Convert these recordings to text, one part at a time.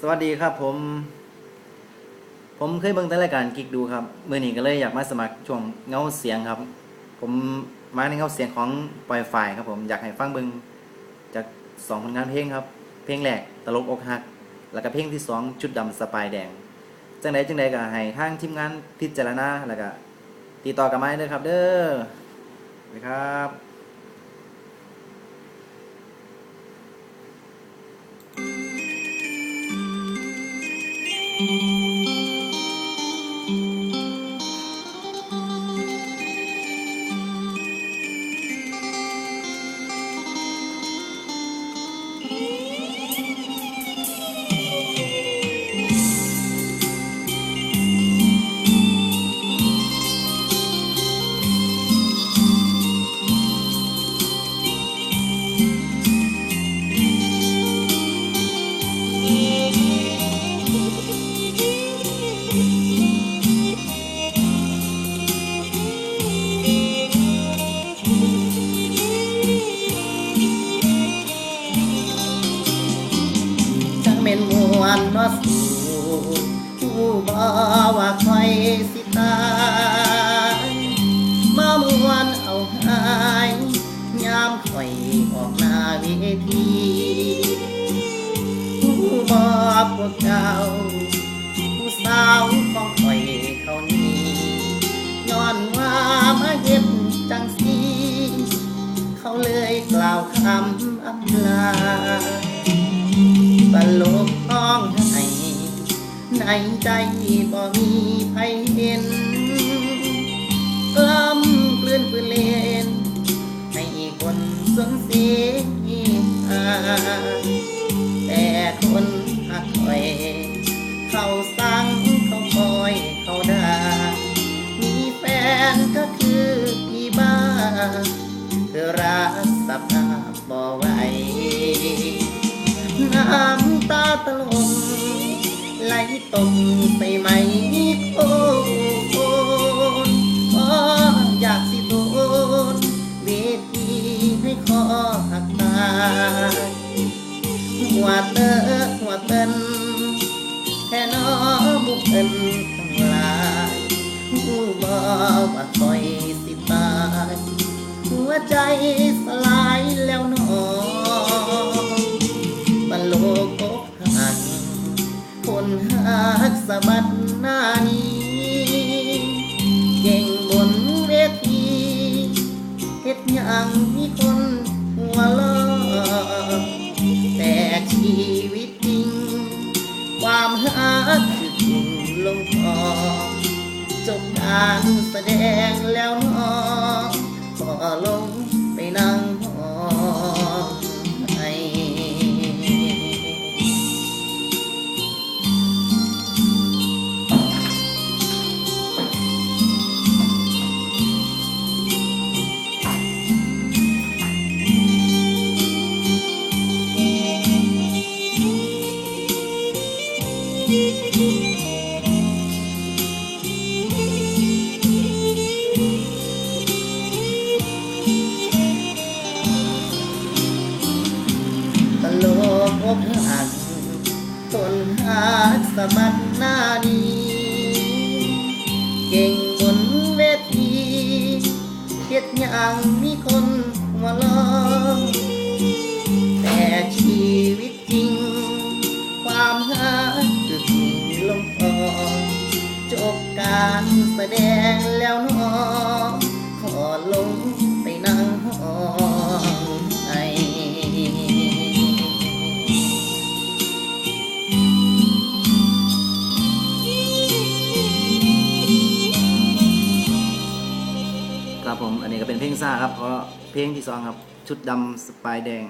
สวัสดีครับผม ผมเคยเบิ่งแต่รายการกิกดูครับเมื่อนี้ก็เลยอยากมาสมัครช่วงเงาเสียงครับ ผมมาในเงาเสียงของปล่อยฝ่ายครับผมอยากให้ฟังเบิ่งจากสองผลงานเพลงครับ เพลงแรกตลกอกหัก แล้วก็เพลงที่สองชุดดำสปายแดง จังใดจังใดก็ให้ทางทีมงานพิจารณาแล้วก็ติดต่อกันมาเด้อครับ เด้อนะครับ จัานเอาหายยามข่อยออกหน้าเวทีผู้บ่พวกเจ้า ผู้สาวของข่อยเขานี้ย้อนว่ามาเฮ็ดจังสีเขาเลยกล่าวคำอำลาตลกห้องให้ในใจบ่มีไผเห็น นฝืนเล่นให้คนสนเสียแต่คนหักคอย เขาสั่งเขาคอยเขาด่ามีแฟนก็คือพี่บ้าเธอรักสภาพบ่ไหวน้ำตาตลงไหลตกไปไหมโอ้ หัวเตอหัวเต้นแค่น้อบุกเอินทั้งหลายผู้บอกว่าคอยสิตาย หัวใจสลายแล้วหนอบรรโลกกหักคนหักสะบัดหน้านี้เก่งบนเวทีเฮ็ดยังมีคนหัวล้อามหักคือถูกลงคอจบการแสดงแล้ว หยังมีคนมาลองแต่ชีวิตจริง ความหักคือถูกลงพอจบการแสดงแล้วหน เพลงที่สองครับ ชุดดำสปายแดง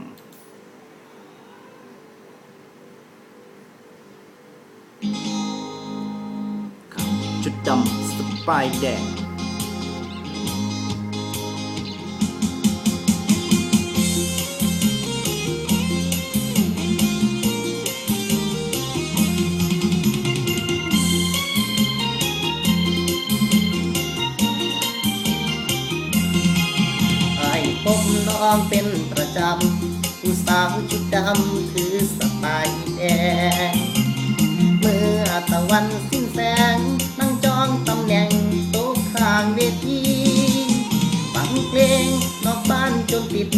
ครับ ชุดดำสปายแดง บน้องเป็นประจำผู้สาวชุดดำถือสไตล์แดงวันสิ้นแสงนั่งจองตำแหน่งโต๊ะข้างเวทีฟังเพลงนอกบ้านจนติด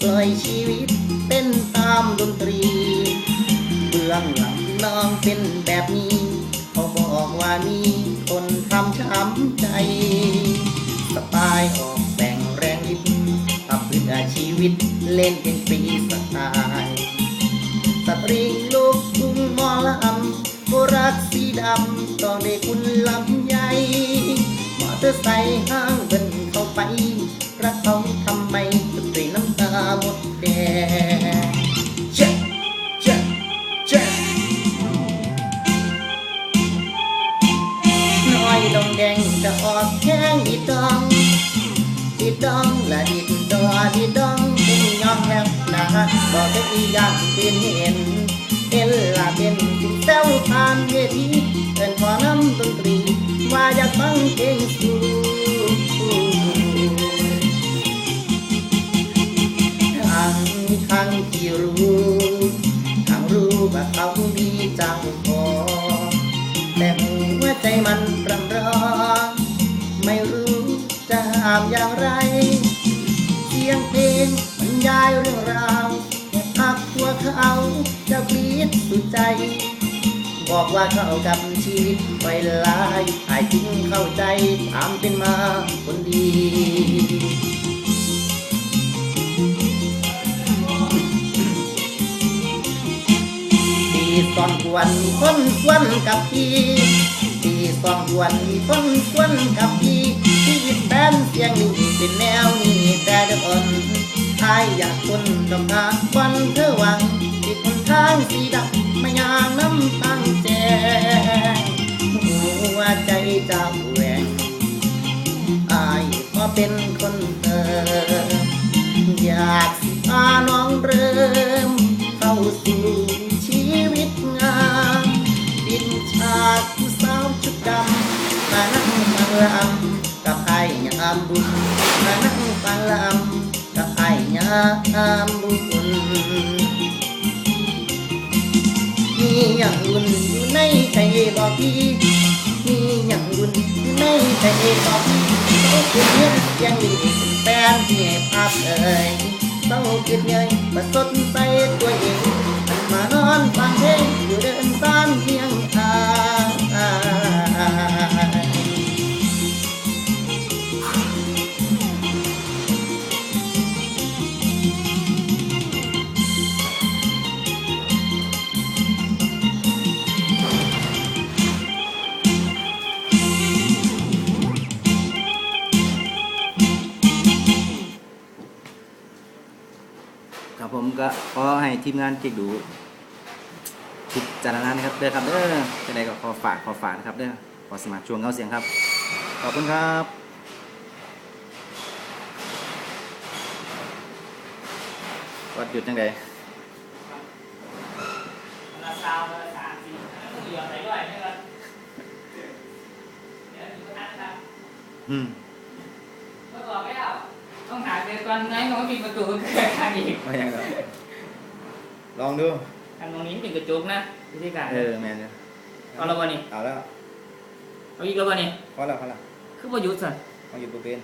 ปล่อยชีวิตเป็นตามดนตรี เบื้องหลังน้องเป็นแบบนี้ เขาบอกว่ามีคนทำช้ำใจสไตล์ออก ทำเพื่อชีวิตเล่นเป็นฟรีสไตล์สตรีลูกทุ่งหมอลำโบรักสีดำต้องได้คุณลำใหญ่มอเตอร์ไซค์ห้างเดินเข้าไป รักเขาทำไมดนตรีน้ำตาหมดแดงเจ๊เจ๊เจ๊น้อยดองแดงจะออกแข้งดีดองดีดองละดี ดีดองเป็นยองแล้วนะฮะบอกได้อีอย่างเป็นเห็นเห็นละเป็นสิ่งแซวผ่านเวทีเป็นพอน้ำดนตรีว่าอยากฟังเพลงสู สียงเพลงบรรยายเรื่องราวแค่พักตัวเขาจะปลีดสุดใจ บอกว่าเขากับชีวิตไวลายหายจึงเข้าใจตามเป็นมาคนดีปีสองวันคนควนกับพี่ปีสองวันคนควนกับพี่ นเสียงนี้เป็นแนวนี้แต่เดิมทายอยากคนดำทางวันเธอหวังติดคนทางสีดำไม่ยางน้ำตั้งแจงหัวใจจ้าแหวงอายพอเป็นคนเธออยากพาน้องเริ่มเข้าสู่ชีวิตงามปิดฉากผู้สาวชุดดำมานั่งฟังลำกับไอ้ยา บุญมานั่งฟังลำกับไอ้ยามบุญมีอย่างอุ่นอยู่ในใจบอกพี่มีอย่างอุ่นอยู่ในใจบอกพี่โอ้คือเนี้ยยังดีเป็นแฟนที่ให้ภาพเอ่ยเศร้าคิดเงยมาสดใสตัวเองมันมานอนฟังเพลงอยู่เดินตามเพียง ก็ขอให้ทีมงานเก็กดูพิจารณานะครับเด้อครับเด้อจะได้ก็ขอฝากขอฝากนะครับเด้อขอสมัครช่วงเงาเสียงครับ ขอบคุณครับวัดหยุดจังใดละซาวละสามสี่ต้องเหลือไปด้วยนะครับเดี๋ยวดูนะครับอืม ต้องหาเจอตอนไหนมันก็มีประตูทางอีกว่ายังไงลองดูทางตรงนี้เป็นกระจกนะวิธีการเออแมนเนี่ยเอาและวะนี่เอาแล้วเอาอีกแล้ววะนี่พอแล้วพอแล้วคือประยุทธ์สิ เอาหยุดตัวเป็น